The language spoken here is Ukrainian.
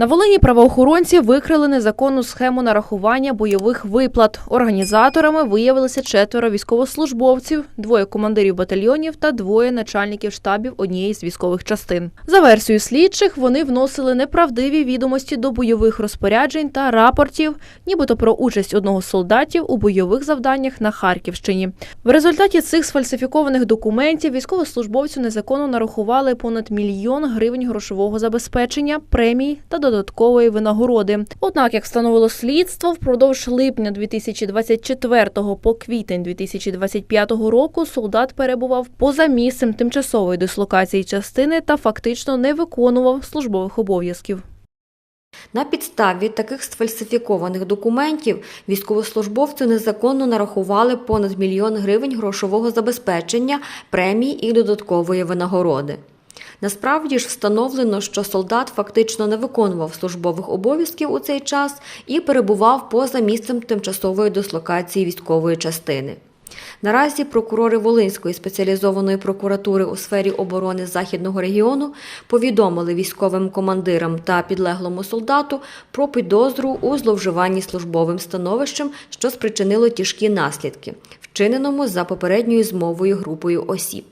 На Волині правоохоронці викрили незаконну схему нарахування бойових виплат. Організаторами виявилися четверо військовослужбовців, двоє командирів батальйонів та двоє начальників штабів однієї з військових частин. За версією слідчих, вони вносили неправдиві відомості до бойових розпоряджень та рапортів, нібито про участь одного з солдатів у бойових завданнях на Харківщині. В результаті цих сфальсифікованих документів військовослужбовцю незаконно нарахували понад мільйон гривень грошового забезпечення, премій та додаткової винагороди. Однак, як встановило слідство, впродовж липня 2024 по квітень 2025 року солдат перебував поза місцем тимчасової дислокації частини та фактично не виконував службових обов'язків. На підставі таких сфальсифікованих документів військовослужбовцю незаконно нарахували понад мільйон гривень грошового забезпечення, премій і додаткової винагороди. Насправді ж встановлено, що солдат фактично не виконував службових обов'язків у цей час і перебував поза місцем тимчасової дислокації військової частини. Наразі прокурори Волинської спеціалізованої прокуратури у сфері оборони Західного регіону повідомили військовим командирам та підлеглому солдату про підозру у зловживанні службовим становищем, що спричинило тяжкі наслідки, вчиненому за попередньою змовою групою осіб.